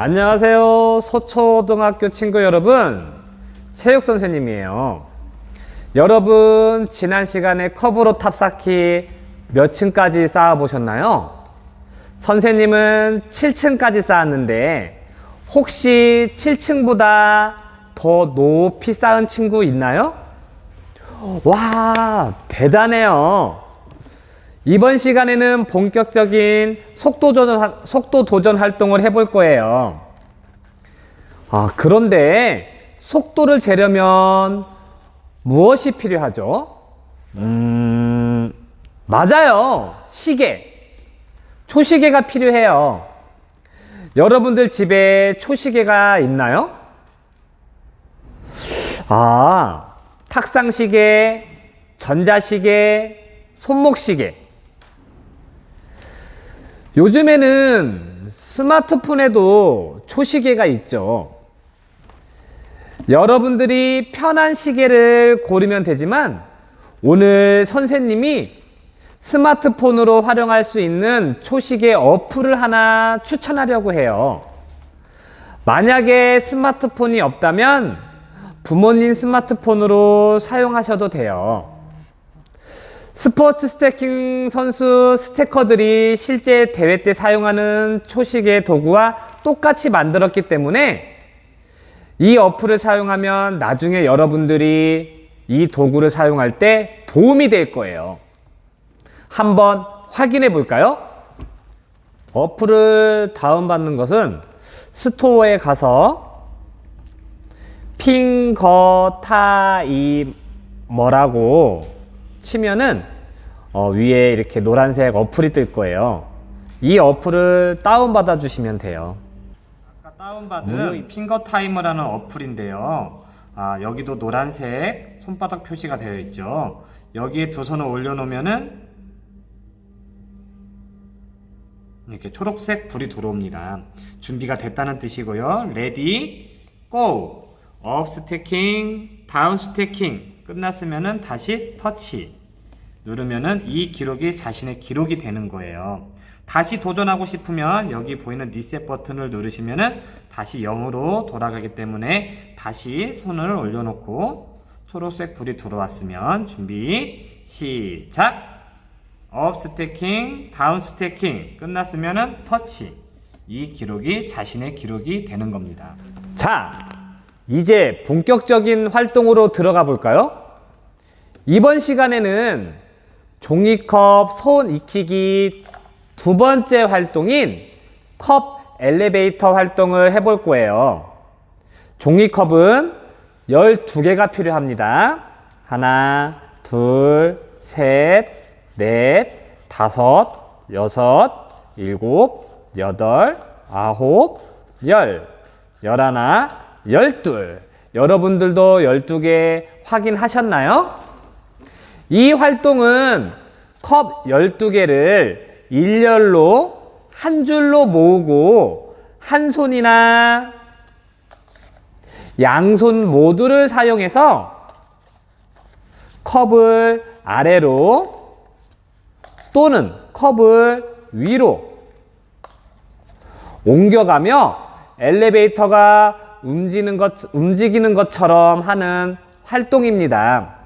안녕하세요. 소초등학교 친구 여러분. 체육 선생님이에요. 여러분, 지난 시간에 컵으로 탑쌓기 몇 층까지 쌓아 보셨나요? 선생님은 7층까지 쌓았는데 혹시 7층보다 더 높이 쌓은 친구 있나요? 와, 대단해요. 이번 시간에는 본격적인 속도 도전, 속도 도전 활동을 해볼 거예요. 아, 그런데 속도를 재려면 무엇이 필요하죠? 음, 맞아요. 시계. 초시계가 필요해요. 여러분들 집에 초시계가 있나요? 아, 탁상시계, 전자시계, 손목시계. 요즘에는 스마트폰에도 초시계가 있죠. 여러분들이 편한 시계를 고르면 되지만 오늘 선생님이 스마트폰으로 활용할 수 있는 초시계 어플을 하나 추천하려고 해요. 만약에 스마트폰이 없다면 부모님 스마트폰으로 사용하셔도 돼요. 스포츠 스태킹 선수 스태커들이 실제 대회 때 사용하는 초시계 도구와 똑같이 만들었기 때문에 이 어플을 사용하면 나중에 여러분들이 이 도구를 사용할 때 도움이 될 거예요. 한번 확인해 볼까요? 어플을 다운받는 것은 스토어에 가서 핑거타이머라고 치면은 어, 위에 이렇게 노란색 어플이 뜰 거예요. 이 어플을 다운받아 주시면 돼요. 아까 다운받은 이 핑거 타이머라는 어플인데요. 아, 여기도 노란색 손바닥 표시가 되어 있죠. 여기에 두 손을 올려놓으면은 이렇게 초록색 불이 들어옵니다. 준비가 됐다는 뜻이고요. 레디, 고! 업 스태킹, 다운 스태킹 끝났으면은 다시 터치 누르면은 이 기록이 자신의 기록이 되는 거예요. 다시 도전하고 싶으면 여기 보이는 리셋 버튼을 누르시면은 다시 0으로 돌아가기 때문에 다시 손을 올려놓고 초록색 불이 들어왔으면 준비 시작 업 스태킹 다운 스태킹 끝났으면은 터치 이 기록이 자신의 기록이 되는 겁니다. 자, 이제 본격적인 활동으로 들어가 볼까요? 이번 시간에는 종이컵 손 익히기 두 번째 활동인 컵 엘리베이터 활동을 해볼 거예요. 종이컵은 12개가 필요합니다. 하나, 둘, 셋, 넷, 다섯, 여섯, 일곱, 여덟, 아홉, 열, 열하나, 열둘. 여러분들도 12개 확인하셨나요? 이 활동은 컵 12개를 일렬로 한 줄로 모으고 한 손이나 양손 모두를 사용해서 컵을 아래로 또는 컵을 위로 옮겨가며 엘리베이터가 움직이는, 것, 움직이는 것처럼 하는 활동입니다.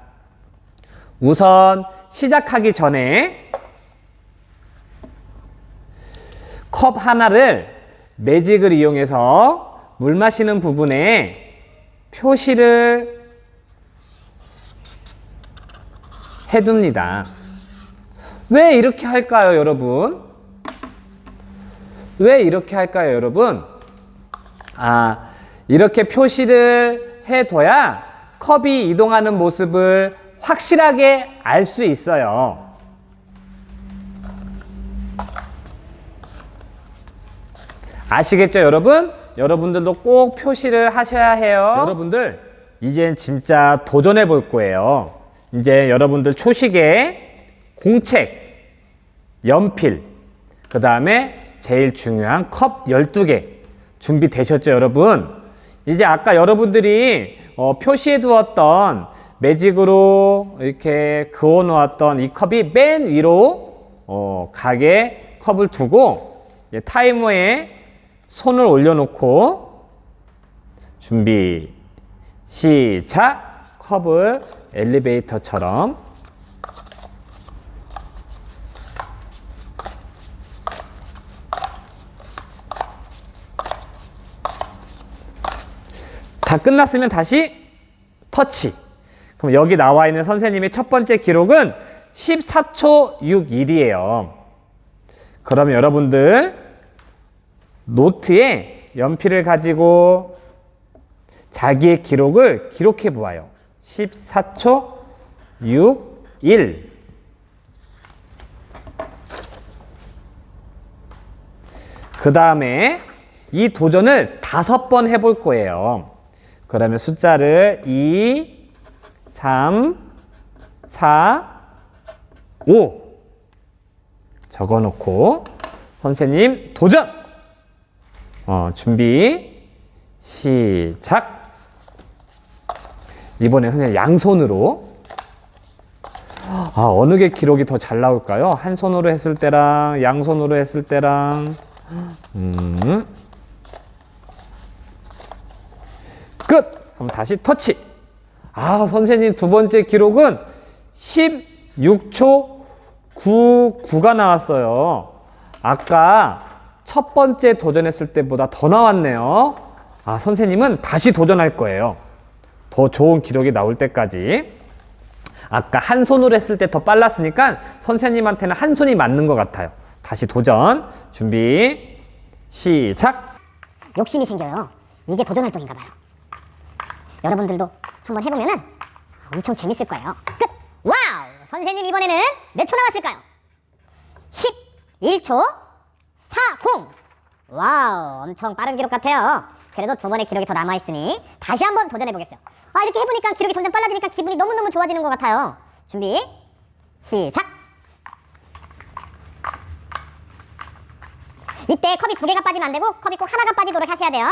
우선 시작하기 전에 컵 하나를 매직을 이용해서 물 마시는 부분에 표시를 해둡니다. 왜 이렇게 할까요, 여러분? 왜 이렇게 할까요, 여러분? 아, 이렇게 표시를 해둬야 컵이 이동하는 모습을 확실하게 알 수 있어요. 아시겠죠, 여러분? 여러분들도 꼭 표시를 하셔야 해요. 여러분들, 이젠 진짜 도전해 볼 거예요. 이제 여러분들 초식에 공책, 연필, 그 다음에 제일 중요한 컵 12개 준비되셨죠, 여러분? 이제 아까 여러분들이 어, 표시해 두었던 매직으로 이렇게 그어 놓았던 이 컵이 맨 위로 어, 가게 컵을 두고 타이머에 손을 올려놓고 준비 시작 컵을 엘리베이터처럼 다 끝났으면 다시 터치. 그럼 여기 나와 있는 선생님의 첫 번째 기록은 14초 61이에요. 그러면 여러분들 노트에 연필을 가지고 자기의 기록을 기록해 보아요. 14초 61. 그 다음에 이 도전을 다섯 번 해볼 거예요. 그러면 숫자를 2, 3, 4, 5 적어 놓고 선생님 도전! 어, 준비 시작! 이번에 선생님 양손으로 아, 어느 게 기록이 더 잘 나올까요? 한 손으로 했을 때랑 양손으로 했을 때랑 음. 끝! 그럼 다시 터치. 아, 선생님 두 번째 기록은 16초 99가 나왔어요. 아까 첫 번째 도전했을 때보다 더 나왔네요. 아, 선생님은 다시 도전할 거예요. 더 좋은 기록이 나올 때까지. 아까 한 손으로 했을 때 더 빨랐으니까 선생님한테는 한 손이 맞는 것 같아요. 다시 도전. 준비. 시작. 욕심이 생겨요. 이게 도전 활동인가 봐요. 여러분들도 한번 해보면은 엄청 재밌을 거예요. 끝! 와우! 선생님 이번에는 몇 초 나왔을까요? 11초 40! 와우! 엄청 빠른 기록 같아요. 그래도 두 번의 기록이 더 남아있으니 다시 한번 도전해보겠어요. 아, 이렇게 해보니까 기록이 점점 빨라지니까 기분이 너무너무 좋아지는 것 같아요. 준비, 시작! 이때 컵이 두 개가 빠지면 안 되고 컵이 꼭 하나가 빠지도록 하셔야 돼요.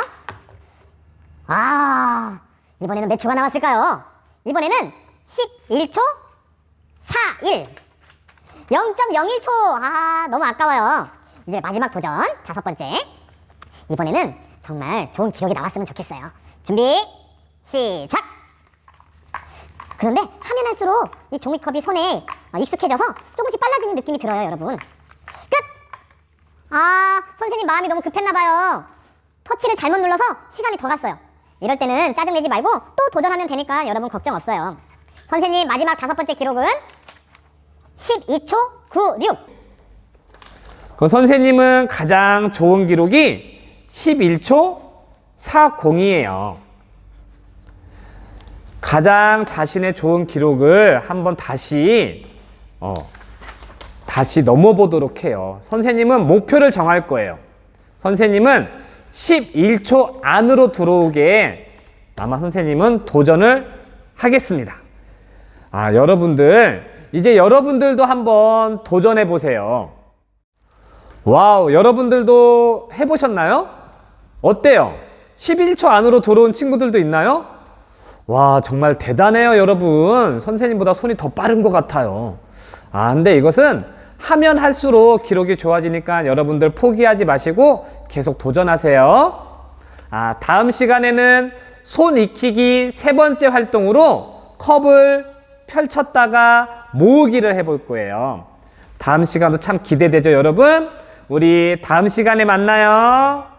아, 이번에는 몇 초가 나왔을까요? 이번에는 11초 41. 0.01초. 아, 너무 아까워요. 이제 마지막 도전, 다섯 번째. 이번에는 정말 좋은 기록이 나왔으면 좋겠어요. 준비, 시작! 그런데 하면 할수록 이 종이컵이 손에 익숙해져서 조금씩 빨라지는 느낌이 들어요, 여러분. 끝! 아, 선생님 마음이 너무 급했나 봐요. 터치를 잘못 눌러서 시간이 더 갔어요. 이럴 때는 짜증내지 말고 또 도전하면 되니까 여러분 걱정 없어요. 선생님 마지막 다섯 번째 기록은 12초 96. 그 선생님은 가장 좋은 기록이 11초 40이에요. 가장 자신의 좋은 기록을 한번 다시 어, 다시 넘어보도록 해요. 선생님은 목표를 정할 거예요. 선생님은 11초 안으로 들어오게 아마 선생님은 도전을 하겠습니다. 아, 여러분들, 이제 여러분들도 한번 도전해 보세요. 와우, 여러분들도 해보셨나요? 어때요? 11초 안으로 들어온 친구들도 있나요? 와, 정말 대단해요, 여러분. 선생님보다 손이 더 빠른 것 같아요. 아, 근데 이것은 하면 할수록 기록이 좋아지니까 여러분들 포기하지 마시고 계속 도전하세요. 아, 다음 시간에는 손 익히기 세 번째 활동으로 컵을 펼쳤다가 모으기를 해볼 거예요. 다음 시간도 참 기대되죠, 여러분? 우리 다음 시간에 만나요.